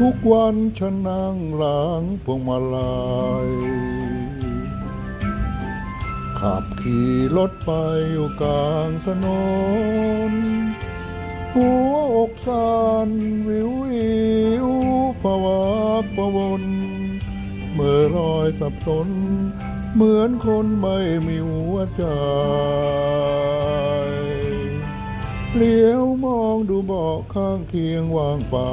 ทุกวันฉันนั่งหลังพวงมาลัยขับขี่รถไปอยู่กลางถนน หัวอกสั่นวิววิวภาวะปวนเมื่อรอยสับสน เหมือนคนไม่มีหัวใจเลี้ยวมองดูเบาะข้างเคียงว่างเปล่า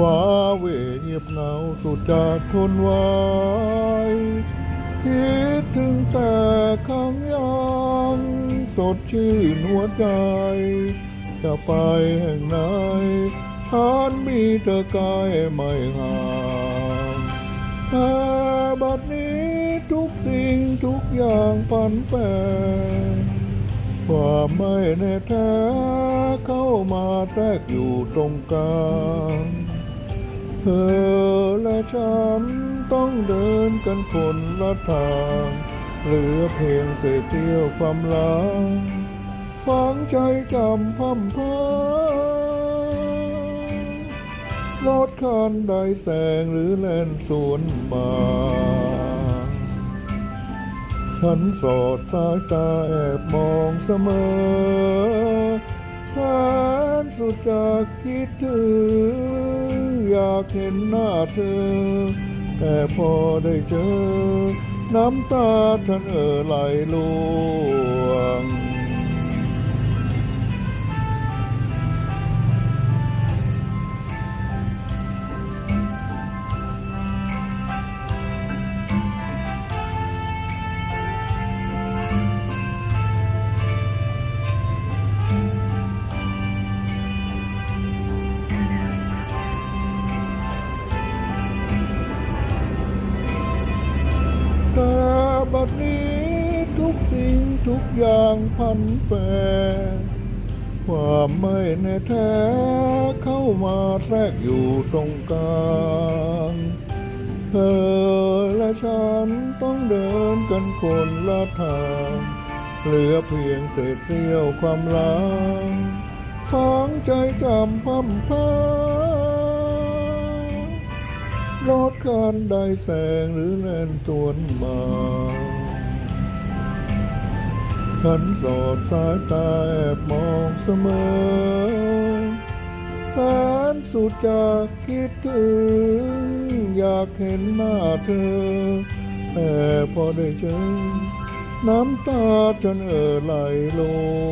ว้าเหวเงียบเหงาสุดจะทนไหวคิดถึงแต่ครั้งยังสดชื่นหัวใจ จะไปแห่งไหนฉันมีเธอกายไม่ห่างแต่บัดนี้ทุกสิ่งทุกอย่างผันแปรความไม่แน่แท้เข้ามาแทรกอยู่ตรงกลาง เธอและฉันต้องเดินกันคนละทางเหลือเพียงเศษเสี้ยวความลังฝังใจจำพัมพารถคันใดแสงหรือแล่นสวนมา ฉันสอดสายตาแอบมองเสมอแสนสุดจะคิดถึง อยากเห็นหน้าเธอ แต่พอได้เจอ น้ำตาฉันเอ่อไหลลวง ดนี้ทุกสิ่งทุกอย่างพันแปรความไม่แน่แท้เข้ามาแทรกอยู่ตรงกลางเธอและฉันต้องเดินกันคนละทางเหลือเพียงเศษเสี้ยวความหลังฝังใจจำพัมพอรถคันใดแสงหรือแล่นตวนมา ฉันสอดสายตาแอบมองเสมอแสนสุดจะคิดถึง อยากเห็นหน้าเธอ แต่พอได้เจอ น้ำตาฉันเอ่อไหลลง